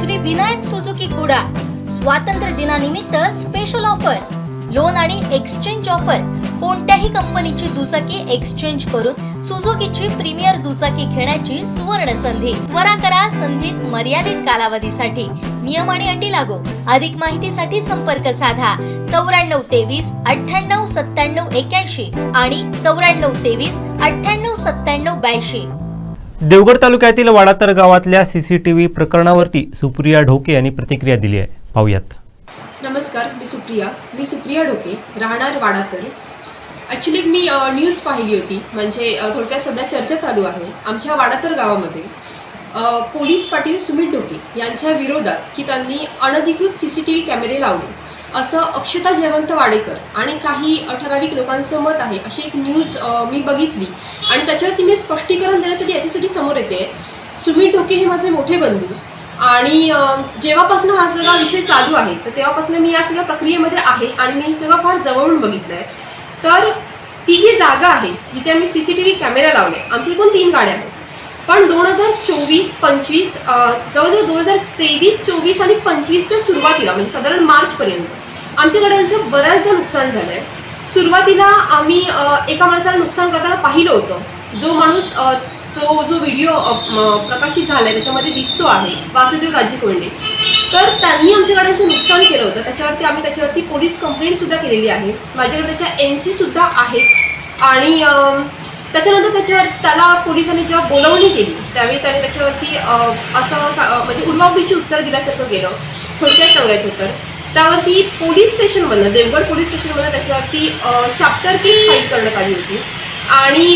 Shri Vinayak Suzuki Kudal. स्वातंत्र्य दिनानिमित्त special offer loan आणि एक्सचेंज ऑफर कोणत्याही कंपनीची दुचाकी एक्सचेंज करून सुझुकीची प्रीमियर दुचाकी घेण्याची सुवर्ण संधी. त्वरा करा संधीत मर्यादित कालावधीसाठी. नियम आणि अटी लागू. अधिक माहितीसाठी संपर्क साधा. चौऱ्याण्णव तेवीस अठ्ठ्याण्णव सत्त्याण्णव एक्याऐंशी आणि चौऱ्याण्णव तेवीस अठ्ठ्याण्णव सत्त्याण्णव ब्याऐंशी. देवगड तालुक्यातील वाडातर गावातल्या सीसीटीव्ही प्रकरणावरती सुप्रिया ढोके यांनी प्रतिक्रिया दिली आहे. पाहूयात. नमस्कार मी सुप्रिया. मी सुप्रिया ढोके राहणार वाडातर. ॲक्च्युली मी न्यूज पाहिली होती. म्हणजे थोडक्यात सध्या चर्चा चालू आहे आमच्या वाडातर गावामध्ये. पोलीस पाटील सुमित ढोके यांच्या विरोधात की त्यांनी अनधिकृत सी सी टी व्ही कॅमेरे लावले. असं अक्षता जयवंत वाडेकर आणि काही ठराविक लोकांचं मत आहे अशी एक न्यूज मी बघितली. आणि त्याच्यावरती मी स्पष्टीकरण देण्यासाठी याच्यासाठी समोर येते. सुमित ढोके हे माझे मोठे बंधू. आणि जेव्हापासून हा सगळा विषय चालू आहे तर तेव्हापासून मी या सगळ्या प्रक्रियेमध्ये आहे आणि मी हे सगळं फार जवळून बघितलं आहे तर ती जी जागा आहे जिथे आम्ही C C T V camera लावले आमच्या एकूण तीन गाड्या आहेत. पण दोन हजार चोवीस पंचवीस जवळजवळ दोन हजार तेवीस चोवीस आणि पंचवीसच्या सुरुवातीला म्हणजे साधारण मार्चपर्यंत आमच्या गाड्यांचं बऱ्याचदा नुकसान झालं आहे सुरुवातीला आम्ही एका माणसाला नुकसान करताना पाहिलं होतं. जो माणूस तो जो व्हिडिओ प्रकाशित झाला आहे त्याच्यामध्ये दिसतो आहे वासुदेव राजी कोंडे तर त्यांनी आमच्या गाड्यांचं नुकसान केलं होतं त्याच्यावरती आम्ही त्याच्यावरती पोलीस कंप्लेंटसुद्धा केलेली आहे. माझ्याकडे त्याच्या एन सीसुद्धा आहेत. आणि त्याच्यानंतर त्याच्यावर त्याला पोलिसांनी जेव्हा बोलवणी केली त्यावेळी त्याने त्याच्यावरती असं म्हणजे उडवाउडीची उत्तर दिल्यासारखं गेलं थोडक्यात सांगायचं तर त्यावरती पोलीस स्टेशनमधनं देवगड पोलीस स्टेशनमधनं त्याच्यावरती चॅप्टर केस फाईल करण्यात आली होती. आणि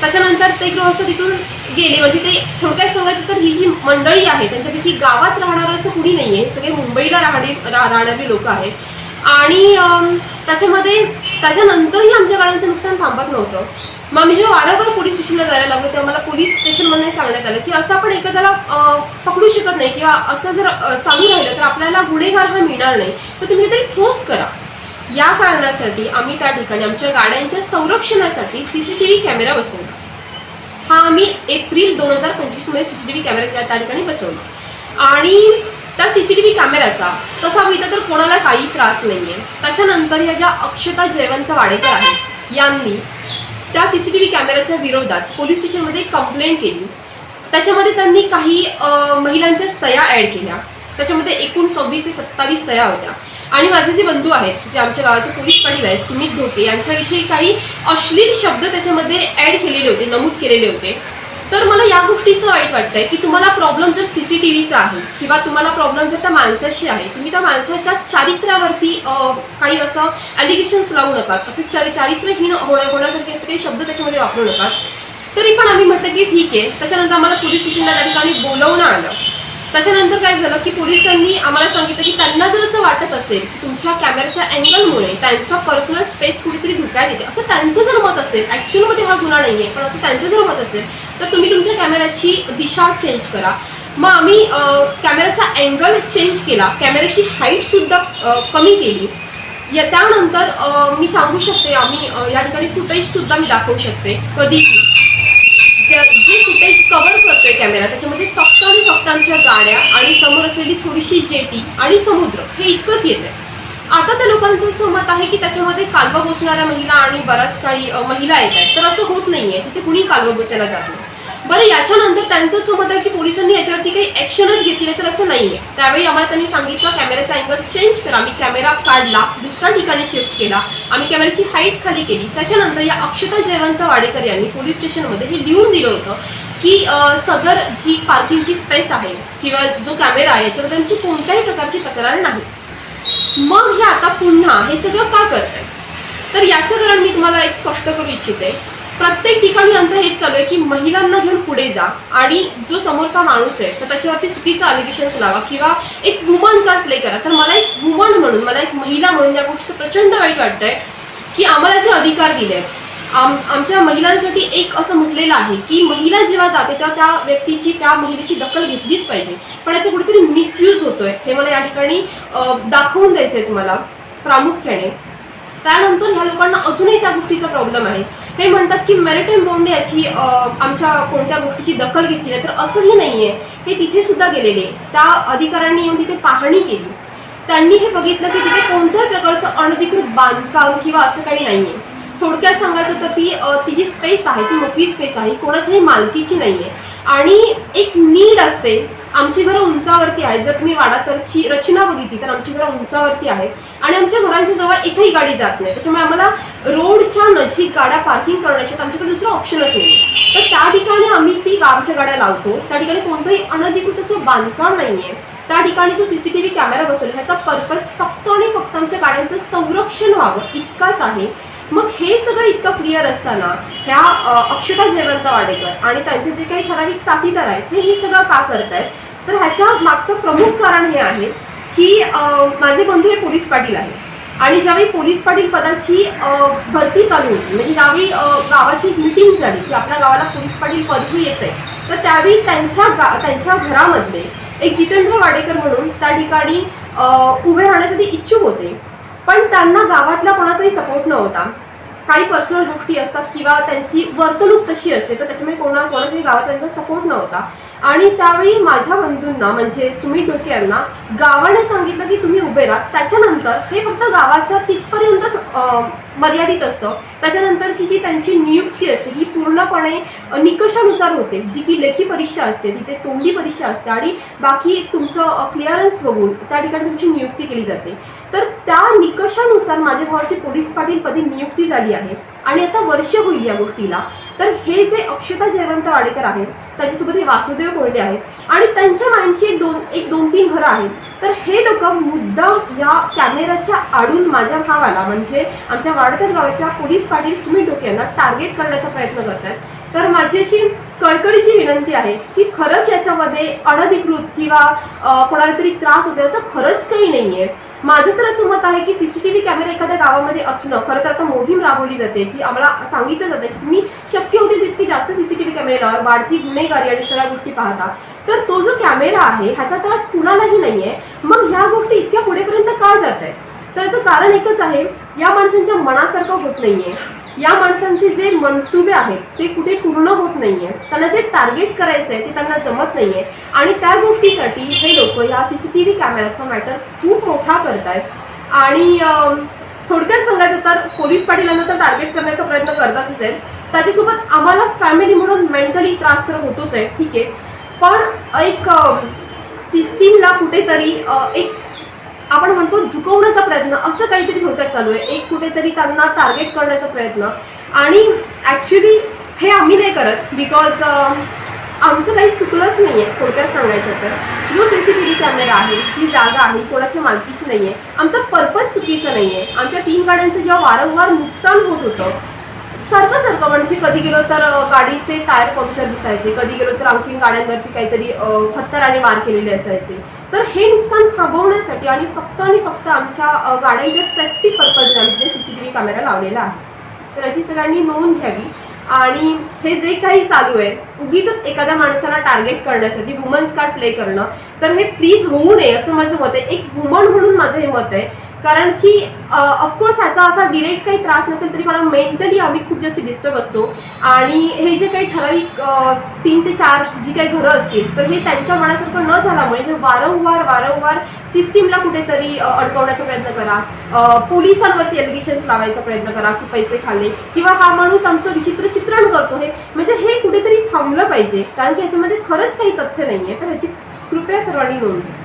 त्याच्यानंतर ते गृहस्थ तिथून गेले म्हणजे ते थोडक्यात सांगायचं तर ही जी मंडळी आहे त्यांच्यापैकी गावात राहणारं असं कुणी नाही आहे सगळे मुंबईला राहणे रा- राहणारी लोक आहेत. आणि त्याच्यामध्ये त्याच्यानंतरही आमच्या गाड्यांचं नुकसान थांबत नव्हतं. मग आम्ही जेव्हा वारंवार पोलीस स्टेशनला जायला लागलो तेव्हा मला पोलीस स्टेशनमध्ये सांगण्यात आलं की असं आपण एखाद्याला पकडू शकत नाही किंवा असं जर चालू राहिलं तर आपल्याला गुन्हेगार हा मिळणार नाही. तर तुम्ही काहीतरी ठोस करा. या कारणासाठी आम्ही त्या ठिकाणी आमच्या गाड्यांच्या संरक्षणासाठी C C T V camera बसवला. हा आम्ही एप्रिल दोन हजार पंचवीसमध्ये C C T V camera त्या त्या ठिकाणी बसवला. आणि त्या सी सी टी व्ही कॅमेऱ्याचा तसा बघितला तर कोणाला काही त्रास नाही आहे त्याच्यानंतर या ज्या अक्षता जयवंत वाडेकर आहेत यांनी त्या सी सी टी व्ही कॅमेऱ्याच्या विरोधात पोलीस स्टेशनमध्ये कंप्लेंट केली. त्याच्यामध्ये त्यांनी काही महिलांच्या सया ॲड केल्या. त्याच्यामध्ये एकूण सव्वीस ते सत्तावीस सया होत्या. आणि माझे जे बंधू आहेत जे आमच्या गावाचे पोलीस पाटील आहेत सुमित ढोके यांच्याविषयी काही अश्लील शब्द त्याच्यामध्ये ॲड केलेले होते नमूद केलेले होते. तर मला या गोष्टीचं वाईट वाटतंय की तुम्हाला प्रॉब्लेम जर सी सी टी व्हीचा आहे किंवा तुम्हाला प्रॉब्लेम जर त्या माणसाशी आहे तुम्ही त्या माणसाच्या चारित्र्यावरती काही असं ॲलिगेशन्स लावू नका. असं चारि चारित्र्यहीन होण्या होण्यासारखे असे काही शब्द त्याच्यामध्ये वापरू नका. तरी पण आम्ही म्हटलं की ठीक आहे. त्याच्यानंतर आम्हाला पोलीस स्टेशनला त्या ठिकाणी बोलवणं आलं. त्याच्यानंतर काय झालं की पोलिसांनी आम्हाला सांगितलं की त्यांना जर असं वाटत असेल की तुमच्या कॅमेऱ्याच्या अँगलमुळे त्यांचा पर्सनल स्पेस कुठेतरी धोक्यात येते असं त्यांचं जर मत असेल ॲक्च्युअलमध्ये हा गुन्हा नाही आहे पण असं त्यांचं जर मत असेल तर तुम्ही तुमच्या कॅमेऱ्याची दिशा चेंज करा. मग आम्ही कॅमेऱ्याचा अँगल चेंज केला. कॅमेऱ्याची हाईटसुद्धा कमी केली. या त्यानंतर मी सांगू शकते आम्ही या ठिकाणी फुटेजसुद्धा मी दाखवू शकते. कधी जे फुटेज कव्हर करतोय कॅमेरा त्याच्यामध्ये फक्त आणि फक्त आमच्या गाड्या आणि समोर असलेली थोडीशी जेटी आणि समुद्र हे इतकंच येतंय. आता त्या लोकांचं असं मत आहे की त्याच्यामध्ये कालवा बोचणाऱ्या महिला आणि बऱ्याच काही महिला येत आहेत. तर असं होत नाहीये. तिथे कुणी कालवा बोचायला जात नाही. बरं याच्यानंतर त्यांचं असं मत आहे की पोलिसांनी याच्यावरती काही ऍक्शनच घेतली नाही तर असं नाहीये. त्यावेळी आम्हाला त्यांनी सांगितलं कॅमेऱ्याचा अँगल चेंज करा. आम्ही कॅमेरा काढला दुसऱ्या ठिकाणी शिफ्ट केला. आम्ही कॅमेऱ्याची हाईट खाली केली. त्याच्यानंतर या अक्षता जयवंत वाडेकर यांनी पोलीस स्टेशनमध्ये हे लिहून दिलं होतं की सदर जी पार्किंगची स्पेस आहे किंवा जो कॅमेरा आहे याच्याबद्दल आमची कोणत्याही प्रकारची तक्रार नाही. मग हे आता पुन्हा हे सगळं का करताय? तर याचं कारण मी तुम्हाला एक स्पष्ट करू इच्छिते. प्रत्येक ठिकाणी यांचं हेच चालू आहे की महिलांना घेऊन पुढे जा आणि जो समोरचा माणूस आहे तर त्याच्यावरती चुकीचं अलिगेशन्स लावा किंवा एक वुमन कार्ड प्ले करा. तर मला एक वुमन म्हणून मला एक महिला म्हणून या गोष्टीचं प्रचंड वाईट वाटतंय की आम्हाला जे अधिकार दिले आहेत आम आमच्या महिलांसाठी एक असं म्हटलेलं आहे की महिला जेव्हा जाते तेव्हा त्या व्यक्तीची त्या महिलेची दखल घेतलीच पाहिजे. पण याचा कुठेतरी मिसयूज होतोय. हे मला या ठिकाणी दाखवून दाखवून द्यायचंय तुम्हाला प्रामुख्याने. त्यानंतर ह्या लोकांना अजूनही त्या गोष्टीचा प्रॉब्लेम आहे. ते म्हणतात की मेरिटाईम बोर्डने याची आमच्या कोणत्या गोष्टीची दखल घेतली नाही तर असंही नाही आहे हे तिथे सुद्धा गेलेले. त्या अधिकाऱ्यांनी येऊन तिथे पाहणी केली. त्यांनी हे बघितलं की तिथे कोणत्याही प्रकारचं अनधिकृत बांधकाम किंवा असं काही नाही आहे थोडक्यात सांगायचं तर ती तिची ती जी स्पेस आहे ती मोकळी स्पेस आहे कोणाच्याही मालकीची नाही आहे आणि एक नीड असते. आमची घरं उंचावरती आहेत. जर तुम्ही वाडातरची रचना बघितली तर आमची घरं उंचावरती आहेत. आणि आमच्या घरांच्या जवळ एकही गाडी जात नाही. त्याच्यामुळे आम्हाला रोडच्या नजीक गाड्या पार्किंग करण्याचे आमच्याकडे दुसरं ऑप्शनच नाही तर त्या ठिकाणी आम्ही ती आमच्या गाड्या लावतो. त्या ठिकाणी कोणतंही अनधिकृत असं बांधकाम नाही आहे त्या ठिकाणी जो C C T V camera बसवला ह्याचा पर्पज फक्त आणि फक्त आमच्या गाड्यांचं संरक्षण व्हावं. इतकाच आहे. मग हे सगळं इतकं क्लिअर असताना ह्या अक्षता जयवंत वाडेकर आणि त्यांचे जे काही ठराविक साथीदार आहेत हे हे सगळं का करतायत? तर ह्याच्या मागचं प्रमुख कारण हे आहे की माझे बंधू हे पोलीस पाटील आहेत. आणि ज्यावेळी पोलीस पाटील पदाची भरती चालू होती म्हणजे ज्यावेळी गावाची मिटिंग झाली की आपल्या गावाला पोलीस पाटील पदवी येते तर त्यावेळी त्यांच्या गा त्यांच्या घरामधले एक जितेंद्र वाडेकर म्हणून त्या ठिकाणी उभे राहण्यासाठी इच्छुक होते. पण त्यांना गावातला कोणाचाही सपोर्ट नव्हता. काही पर्सनल गोष्टी असतात किंवा त्यांची वर्तणूक तशी असते तर त्याच्यामुळे कोणा कोणाचाही गावात त्यांचा सपोर्ट नव्हता. आणि त्यावेळी माझ्या बंधूंना म्हणजे सुमित डोके यांना गावाने सांगितलं की तुम्ही उभे राहा. त्याच्यानंतर हे फक्त गावाचा तिथपर्यंत मर्यादित असतं. त्याच्यानंतरची जी त्यांची नियुक्ती असते ही पूर्णपणे निकषानुसार होते. जी की लेखी परीक्षा असते तिथे तोंडी परीक्षा असते आणि बाकी तुमचं क्लिअरन्स बघून त्या ठिकाणी तुमची नियुक्ती केली जाते. तर त्या निकषानुसार माझ्या भावाची पोलीस पाटील पदी नियुक्ती झाली आहे. आणि आता वर्ष होईल या गोष्टीला. तर हे जे अक्षता जयवंत वाडेकर आहेत त्यांच्यासोबत हे वासुदेव कोळडे आहेत आणि त्यांच्या मांडची एक दोन एक दोन तीन घरं आहेत. तर हे लोक मुद्दाम या कॅमेऱ्याच्या आडून माझ्या भावाला म्हणजे आमच्या वाडकर गावाच्या पोलीस पाटील सुमित डोके यांना टार्गेट करण्याचा प्रयत्न करतात तर माझी अशी कळकळीची विनंती आहे की खरंच याच्यामध्ये अनधिकृत किंवा कोणाला तरी त्रास होते असं खरंच काही नाही आहे माझं तर असं मत आहे की सीसीटीव्ही कॅमेरा एखाद्या गावामध्ये असणं खरं तर आता मोहीम राबवली जाते की आम्हाला सांगितलं जातं की तुम्ही शक्य होते तितके जास्त सीसीटीव्ही कॅमेरे लावा वाढती गुन्हेगारी आणि सगळ्या गोष्टी पाहता. तर तो जो कॅमेरा आहे ह्याचा त्रास कुणालाही नाहीये. मग ह्या गोष्टी इतक्या पुढेपर्यंत का जात आहेत तर याचं कारण एकच आहे या माणसांच्या मनासारखं होत नाहीये. या माणसांचे जे मनसुबे आहेत ते कुठे पूर्ण होत नाहीये. त्यांना जे टार्गेट करायचं आहे ते त्यांना जमत नाहीये. आणि त्या गोष्टीसाठी हे लोक या सीसीटीव्ही कॅमेऱ्याचा मॅटर खूप मोठा करतायत. आणि थोडक्यात सांगायचं तर पोलीस पाटीलांना तर टार्गेट करण्याचा प्रयत्न करतातच आहेत त्याच्यासोबत आम्हाला फॅमिली म्हणून मेंटली त्रास तर होतोच आहे ठीक आहे. पण एक सिस्टीमला कुठेतरी एक आपण म्हणतो झुकवण्याचा प्रयत्न असं काहीतरी थोडक्यात चालू आहे. एक कुठेतरी त्यांना टार्गेट करण्याचा प्रयत्न. आणि ॲक्च्युली हे आम्ही नाही करत बिकॉज आमचं काही चुकलंच नाही आहे थोडक्यात सांगायचं तर. जो C C T V camera आहे जी जागा आहे कोणाच्या मालकीची नाही आहे आमचा पर्पज चुकीचं नाही आहे आमच्या तीन गाड्यांचं जेव्हा वारंवार नुकसान होत होतं सारखं सारखं म्हणजे कधी गेलो तर गाडीचे टायर पंक्चर दिसायचे. कधी गेलो तर आणखीन गाड्यांवरती काहीतरी खत्तराने वार केलेले असायचे. तर हे नुकसान थांबवण्यासाठी आणि फक्त आणि फक्त आमच्या गाड्यांच्या सेफ्टी पर्पजने आम्ही C C T V camera लावलेला आहे. तर याची सगळ्यांनी नोंद घ्यावी. आणि हे जे काही चालू आहे उगीच एखाद्या माणसाला टार्गेट करण्यासाठी वुमन्स कार्ड प्ले करणं तर हे प्लीज होऊ नये असं माझं मत आहे. एक वुमन म्हणून माझं हे मत आहे. कारण की ऑफकोर्स ह्याचा असा डिरेक्ट काही त्रास नसेल तरी मला मेंटली आम्ही खूप जास्त डिस्टर्ब असतो. आणि हे जे काही ठराविक तीन ते चार जी काही घरं असतील तर हे त्यांच्या मनासारखं न झाल्यामुळे हे वारंवार वारंवार सिस्टीमला कुठेतरी अडकवण्याचा प्रयत्न करा. पोलिसांवरती एलिगेशन्स लावायचा प्रयत्न करा की पैसे खाल्ले. किंवा हा माणूस आमचं विचित्र चित्रण करतो हे. म्हणजे हे कुठेतरी थांबलं पाहिजे. कारण की याच्यामध्ये खरंच काही तथ्य नाही आहे तर ह्याची कृपया सर्वांनी नोंद घ्या.